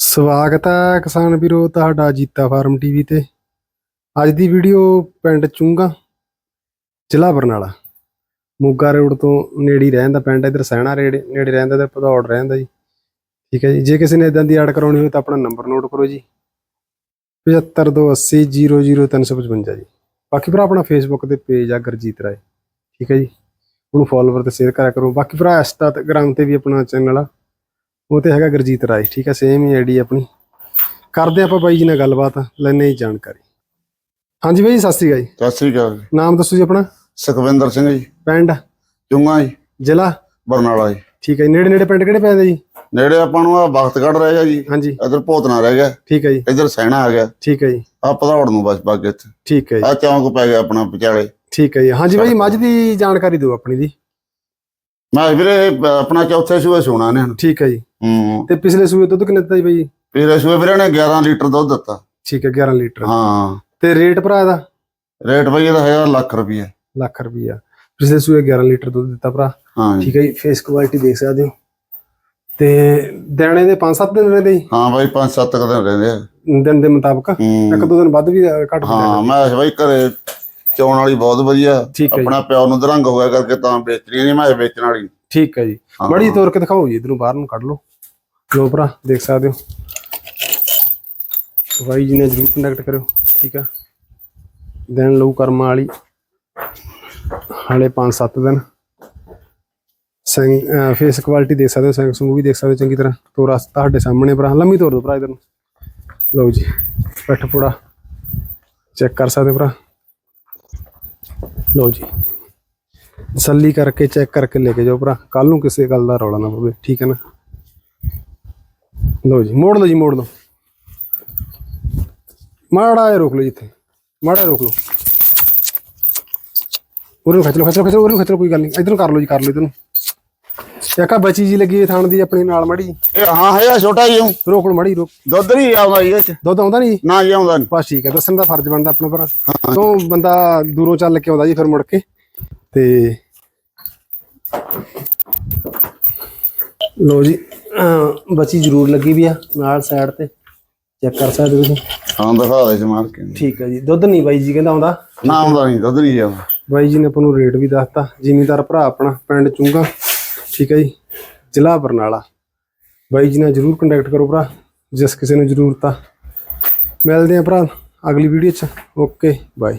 ਸਵਾਗਤ ਹੈ ਕਿਸਾਨ ਵੀਰੋ ਤੁਹਾਡਾ ਜੀਤਾ ਫਾਰਮ ਟੀਵੀ ਤੇ। ਅੱਜ ਦੀ ਵੀਡੀਓ ਪਿੰਡ ਚੁੰਗਾ, ਜ਼ਿਲ੍ਹਾ ਬਰਨਾਲਾ। ਮੋਗਾ ਰੋਡ ਤੋਂ ਨੇੜੇ ਹੀ ਰਹਿੰਦਾ ਪਿੰਡ, ਇਧਰ ਸੈਣਾ ਰੇੜੇ, ਨੇੜੇ ਰਹਿੰਦਾ ਤੇ ਭਦੌੜ ਰਹਿੰਦਾ ਜੀ। ਠੀਕ ਹੈ ਜੀ, ਜੇ ਕਿਸੇ ਨੇ ਇਦਾਂ ਦੀ ਐਡ ਕਰਾਉਣੀ ਹੋਵੇ ਤਾਂ ਆਪਣਾ ਨੰਬਰ ਨੋਟ ਕਰੋ ਜੀ। 7528000355 ਜੀ। ਬਾਕੀ ਭਰਾ ਆਪਣਾ ਫੇਸਬੁੱਕ ਤੇ ਪੇਜ ਆ ਗੁਰਜੀਤ ਰਾਏ। ਠੀਕ ਹੈ ਜੀ, ਉਹਨੂੰ ਫੋਲੋਵਰ ਤੇ ਸ਼ੇਅਰ ਕਰਿਆ ਕਰੋ। ਬਾਕੀ ਭਰਾ ਇੰਸਟਾਗ੍ਰਾਮ ਤੇ ਵੀ ਆਪਣਾ ਚੈਨਲ ਆ। ਉਹ ਤੇ ਹੈਗਾ ਗੁਰਜੀਤ ਰਾਏ ਠੀਕ ਹੈ ਸੇਮ ਹੀ ਆਈਡੀ ਆਪਣੀ। ਕਰਦੇ ਆਪਾਂ ਬਾਈ ਜੀ ਨਾਲ ਗੱਲਬਾਤ ਲੈਣੇ ਹੀ ਜਾਣਕਾਰੀ। ਹਾਂਜੀ ਬਾਈ ਜੀ, ਸਤਿ ਸ੍ਰੀ ਅਕਾਲ ਜੀ। ਸਤਿ ਸ੍ਰੀ ਅਕਾਲ ਜੀ। ਨਾਮ ਦੱਸੋ ਜੀ ਆਪਣਾ? ਸੁਖਵਿੰਦਰ ਸਿੰਘ ਜੀ। ਪਿੰਡ? ਚੁੰਗਾ ਜੀ। ਜ਼ਿਲ੍ਹਾ? ਬਰਨਾਲਾ ਜੀ। ਠੀਕ ਹੈ ਜੀ, ਨੇੜੇ ਨੇੜੇ ਪਿੰਡ ਕਿਹੜੇ ਪੈਂਦੇ ਜੀ? ਨੇੜੇ ਆਪਾਂ ਨੂੰ ਆ ਬਖਤਗੜ ਰਹਿ ਗਿਆ ਜੀ। ਹਾਂਜੀ। ਇਧਰ ਭੋਤਨਾ ਰਹਿ ਗਿਆ। ਠੀਕ ਹੈ ਜੀ। ਇਧਰ ਸੈਣਾ ਆ ਗਿਆ। ਠੀਕ ਹੈ ਜੀ। ਆ ਭਦੌੜ ਨੂੰ ਬਸ ਬਾਗੇ ਇੱਥੇ। ਠੀਕ ਹੈ ਜੀ। ਆ ਚੌਂਕ ਪੈ ਗਿਆ ਆਪਣਾ ਵਿਚਾਲੇ। ਠੀਕ ਹੈ ਜੀ। ਹਾਂਜੀ ਬਾਈ ਮੱਝ ਦੀ ਜਾਣਕਾਰੀ ਦਿਓ ਆਪਣੀ ਦੀ। ਮੈਂ ਵੀਰੇ ਇਹ ਆਪਣਾ ਚੌਥੇ ਸੂਏ ਸੋਣਾ ਨੇ। ਹੁਣ ਠੀਕ ਹੈ ਜੀ। ਹੂੰ। ਤੇ ਪਿਛਲੇ ਸੂਏ ਦੁੱਧ ਕਿੰਨੇ ਦਿੱਤਾ ਜੀ ਬਾਈ? ਜੀ? ਪਿਛਲੇ ਸੂਏ ਵੀਰੇ ਨੇ 11 ਲੀਟਰ ਦੁੱਧ ਦਿੱਤਾ। ਠੀਕ ਹੈ 11 ਲੀਟਰ। ਹਾਂ। ਤੇ ਰੇਟ ਭਰਾ ਦਾ ਰੇਟ ਬਈ ਇਹਦਾ ਹੈਗਾ ਲੱਖ ਰੁਪਏ ਲੱਖ ਰੁਪਈਆ। ਪਿਛਲੇ ਸੂਏ 11 ਲੀਟਰ ਦੁੱਧ ਦਿੱਤਾ ਭਰਾ। ਹਾਂ ਜੀ। ਠੀਕ ਹੈ ਜੀ ਫੇਸ ਕੁਆਲਿਟੀ ਦੇਖ ਸਕਦੇ ਹੋ। ਤੇ ਦੇਣੇ ਦੇ 5-7 ਦਿਨ ਰਹਿੰਦੇ ਜੀ? ਹਾਂ ਬਾਈ 5-7 ਦਿਨ ਰਹਿੰਦੇ ਆ। ਦਿਨ ਦੇ ਮੁਤਾਬਕ? ਇੱਕ ਹੂੰ ਦੋ ਦਿਨ ਵੱਧ ਵੀ ਅ, ਘੱਟ ਵੀ ਹਾਂ ਮੈਂ ਕਿਹਾ ਬਾਈ ਘਰੇ ਚੌਣ ਵਾਲੀ ਬਹੁਤ ਵਧੀਆ। ਠੀਕ ਹੈ ਜੀ। ਆਪਣਾ ਪਿਓ ਨੂੰ ਦਰੰਗ ਹੋਇਆ ਕਰਕੇ ਤਾਂ ਵੇਚਣੀ ਨਹੀਂ ਮੈਂ ਵੇਚਣ ਵਾਲੀ। ਠੀਕ ਹੈ ਜੀ। ਹਾਂ। ਮੜੀ ਤੋਰ ਕੇ ਦਿਖਾਓ ਜੀ ਇਧਰੋਂ ਬਾਹਰ ਨੂੰ ਕੱਢ ਲਓ। ਜੋ ਭਰਾ, ਦੇਖ ਸਕਦੇ ਹੋ। ਬਾਈ ਜੀ ਨੇ ਜਰੂਰ ਕੰਟੈਕਟ ਕਰਿਓ, ਠੀਕ ਆ। ਦਿਨ ਲਊ ਕਰਮਾਂ ਵਾਲੀ, ਹਾਲੇ 5-7 ਦਿਨ। ਸਿੰਘ ਫੇਸ ਕੁਆਲਿਟੀ ਦੇਖ ਸਕਦੇ ਹੋ ਸਿੰਘ ਸੰਗ ਵੀ ਦੇਖ ਸਕਦੇ ਹੋ, ਚੰਗੀ ਤਰ੍ਹਾਂ। ਤੋ ਤੋਰਾ ਤੁਹਾਡੇ ਸਾਹਮਣੇ ਭਰਾ, ਲੰਮੀ ਤੋਰ ਦੋ ਭਰਾ ਇਧਰ ਨੂੰ। ਲਓ ਜੀ, ਪਿੱਠ ਪੂੜਾ ਚੈੱਕ ਕਰ ਸਕਦੇ ਹੋ ਭਰਾ। ਲਓ ਜੀ, ਤਸੱਲੀ ਕਰਕੇ ਚੈੱਕ ਕਰਕੇ ਲੈ ਕੇ ਜਾਓ ਭਰਾ। ਕੱਲ ਨੂੰ ਕਿਸੇ ਗੱਲ ਦਾ ਰੌਲਾ ਨਾ ਪਵੇ, ਠੀਕ ਹੈ ਨਾ। ਲਓ ਜੀ ਮੋੜ ਲਓ ਜੀ ਮੋੜ ਲਓ। ਮਾੜਾ ਜਿਹਾ ਰੋਕ ਲਓ ਜਿੱਥੇ ਮਾੜਾ ਰੋਕ ਲਓ। ਉਰੇ ਖਿੱਚ ਲਓ ਖਿੱਚ ਲਓ ਖਿੱਚ ਲਓ ਉਰੇ ਖਿੱਚ ਲਓ ਕੋਈ ਗੱਲ ਨਹੀਂ। ਇਧਰੋਂ ਕਰ ਲਓ ਜੀ ਕਰ ਲਓ ਇਧਰੋਂ ਇੱਕ ਆ ਬਚੀ ਜੀ ਲੱਗੀ ਹੈ ਥਾਣ ਦੀ ਆਪਣੀ ਨਾਲ ਮੜੀ ਇਹ ਹਾਂ ਹੈਗਾ ਛੋਟਾ ਹੀ ਹੂੰ ਰੋਕ ਲਓ ਮੜੀ ਰੋਕ। ਦੁੱਧ ਨਹੀਂ ਆਉਂਦਾ ਜੀ ਇਹ ਚ ਦੁੱਧ ਆਉਂਦਾ ਨਹੀਂ ਨਾ ਜੀ ਆਉਂਦਾ ਨੀ। ਬਸ ਠੀਕ ਹੈ ਦੱਸਣ ਦਾ ਫਰਜ਼ ਬਣਦਾ ਆਪਣਾ ਭਰਾ ਤੋਂ ਬੰਦਾ ਦੂਰੋਂ ਚੱਲ ਕੇ ਆਉਂਦਾ ਜੀ ਫਿਰ ਮੁੜ ਕੇ। ਤੇ ਲੋ ਜੀ। ਬੱਚੀ ਜ਼ਰੂਰ ਲੱਗੀ ਵੀ ਆ ਨਾਲ ਸਾਈਡ ਤੇ। ਚੈੱਕ ਕਰ ਸਕਦੇ ਹੋ ਤੁਸੀਂ। ਹਾਂ ਦਿਖਾ ਦੇ ਸਮਾਰ ਕੇ। ਠੀਕ ਹੈ ਜੀ। ਦੁੱਧ ਨਹੀਂ ਬਾਈ ਜੀ ਕਹਿੰਦਾ ਆਉਂਦਾ। ਨਾ ਆਉਂਦਾ ਨਹੀਂ ਦੁੱਧ ਨਹੀਂ ਆਉਂਦਾ। ਬਾਈ ਜੀ ਨੇ ਆਪਾਂ ਨੂੰ ਰੇਟ ਵੀ ਦੱਸਤਾ। ਜ਼ਿਮੀਂਦਾਰ ਭਰਾ ਆਪਣਾ ਪਿੰਡ ਚੁੰਗਾ। ਠੀਕ ਹੈ ਜੀ। ਜ਼ਿਲ੍ਹਾ ਬਰਨਾਲਾ। ਬਾਈ ਜੀ ਨਾਲ ਜਰੂਰ ਕੰਟੈਕਟ ਕਰੋ ਭਰਾ ਜਿਸ ਕਿਸੇ ਨੂੰ ਜ਼ਰੂਰਤ ਆ। ਮਿਲਦੇ ਆ ਭਰਾ ਅਗਲੀ ਵੀਡੀਓ 'ਚ। Okay bye